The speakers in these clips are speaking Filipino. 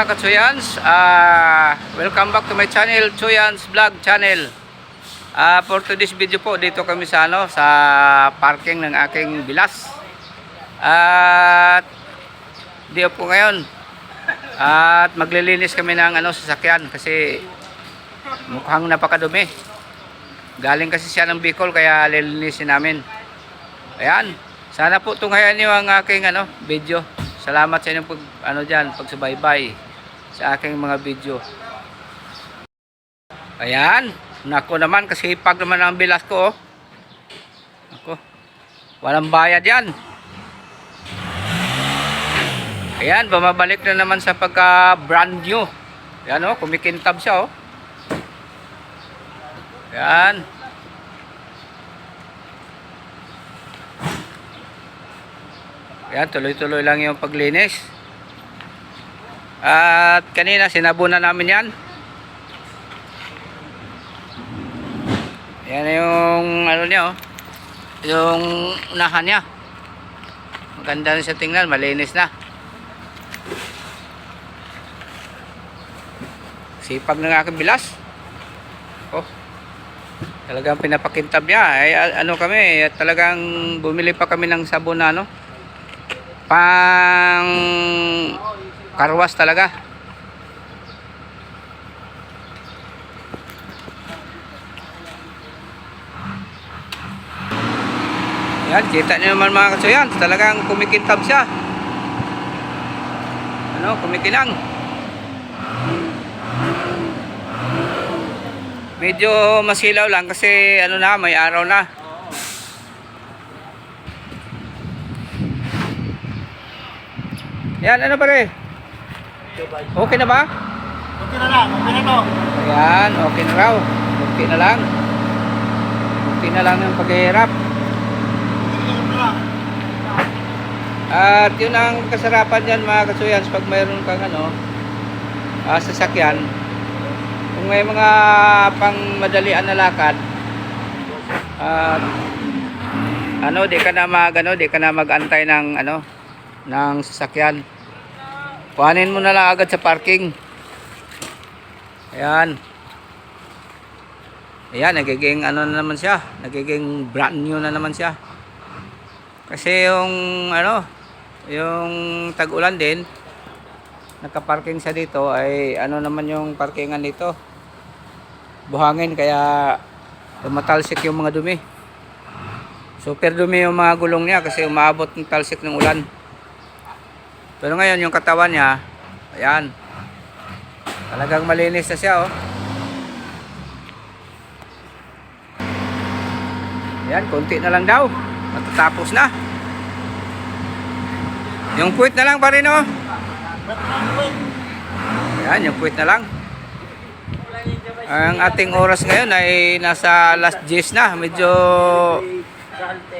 Mga Katsuyans, ah, welcome back to my channel, Chuyans Vlog Channel. Ah, for today's video po, dito kami sa ano, sa parking ng aking bilas. At di po ngayon. At maglilinis kami ng ano sasakyan kasi mukhang napakadumi. Galing kasi siya ng Bicol kaya lilinisin namin. Ayan. Sana po tunghayan niyo ang aking ano, video. Salamat sa inyong pag, ano diyan, pagsubaybay sa aking mga video. Ayan. Nako naman kasi pag naman ang bilas ko. oh. Nako. Walang bayad 'yan. Ayan, bumabalik na naman sa pagka brand new. Ayan oh, kumikintab siya oh. Ayan. Ayan, tuloy-tuloy lang yung paglinis. At kanina sinabunan namin yan. Yan yung ano niya oh. Yung unahan niya. Maganda na siya tingnan, malinis na. Sipag ng aking bilas. Oh. Talagang pinapakintab niya. Ay, ano kami, talagang bumili pa kami ng sabon na ano. Pang karwas talaga. Yan, kita niyo naman mga katsuyan, talagang kumikintab siya. Ano, kumikinang. Medyo masilaw lang kasi ano na, may araw na. Yan, ano pare? Okay na ba? Okay na lang, okay na to. Ayan, okay na raw. Okay na lang. Okay na lang yung paghihirap. At yun ang kasarapan dyan mga kasuyans pag mayroon kang ano, ah, sasakyan. Kung may mga pang madalian na lakad, at ano, di ka na mag, ano, di ka na magantay ng ano, ng sasakyan. Kuhanin mo na lang agad sa parking. Ayan. Ayan, nagiging ano na naman siya, nagiging brand new na naman siya. Kasi yung ano, yung tag-ulan din, nakaparking siya dito ay ano naman yung parkingan dito. Buhangin kaya tumatalsik yung mga dumi. Super dumi yung mga gulong niya kasi umabot ng talsik ng ulan. Pero ngayon yung katawan niya, ayan. Talagang malinis na siya oh. Ayan, konti na lang daw. Matatapos na. Yung puwit na lang pa rin, oh. Ayan, yung puwit na lang. Ang ating oras ngayon ay nasa last 10 na. Medyo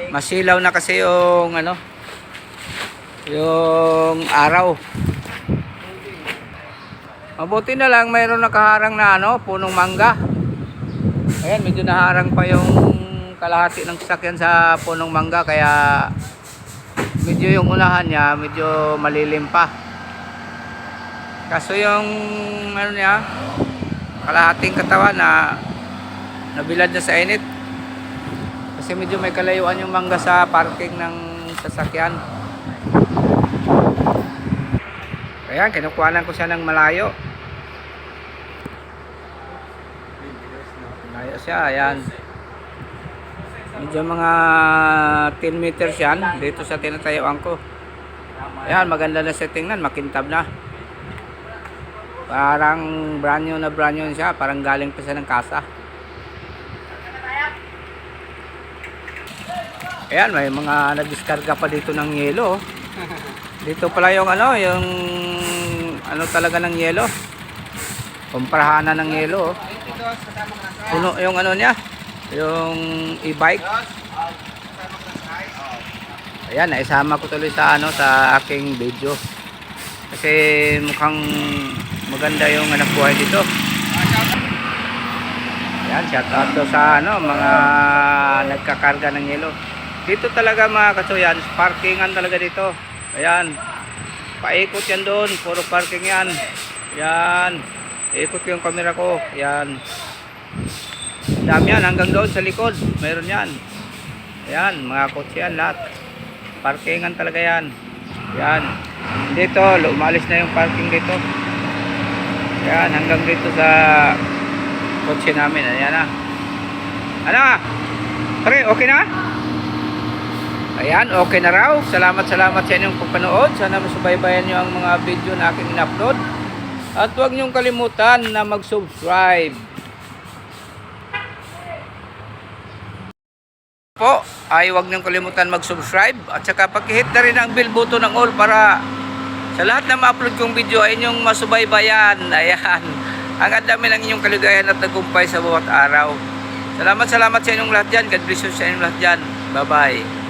masilaw na kasi yung ano, yung araw. Mabuti na lang mayroon nakaharang na ano, punong mangga. Ayan, medyo naharang pa yung kalahati ng sasakyan sa punong mangga kaya medyo yung unahan niya medyo malilim pa. Kaso yung ano niya, kalahating katawan na nabilad na sa init. Kasi medyo may kalayuan yung mangga sa parking ng sasakyan. Ayan, kinukuhanan ko siya ng malayo. Malayo siya, ayan. Medyo mga 10 meters yan dito sa tinatayuan ko. Ayan, maganda na sa tingnan, makintab na. Parang brand new na brand new siya, parang galing pa siya ng kasa. Ayan, may mga nagdiskarga pa dito ng yelo. Dito pala yung ano, yung ano talaga ng yelo. Kumprahanan ng yelo. oh. Puno yung ano niya, yung e-bike. Ayan, naisama ko tuloy sa ano sa aking video. Kasi mukhang maganda yung anak buhay dito. Ayan, shout out to sa ano, mga nagkakarga ng yelo. Dito talaga mga kasuyan, parkingan talaga dito. Ayan. Paikot yan doon, puro parking yan. Yan. Ikot ko yung camera ko. Yan. Dami yan hanggang doon sa likod. Meron yan. Yan, mga kotse yan lahat. Parkingan talaga yan. Yan. Dito, umalis na yung parking dito. Yan, hanggang dito sa kotse namin. Ayan na. Ano? Pare, okay na? Ayan, okay na raw. Salamat, salamat sa inyong pagpanood. Sana masubaybayan nyo ang mga video na aking in-upload. At huwag niyong kalimutan na mag-subscribe. Po, ay huwag niyong kalimutan mag-subscribe. At saka pakihit na rin ang bell button ng all para sa lahat na ma-upload kong video ay inyong masubaybayan. Ayan. Ang dami ng inyong kaligayahan at tagumpay sa bawat araw. Salamat, salamat sa inyong lahat dyan. God bless you sa inyong lahat dyan. Bye-bye.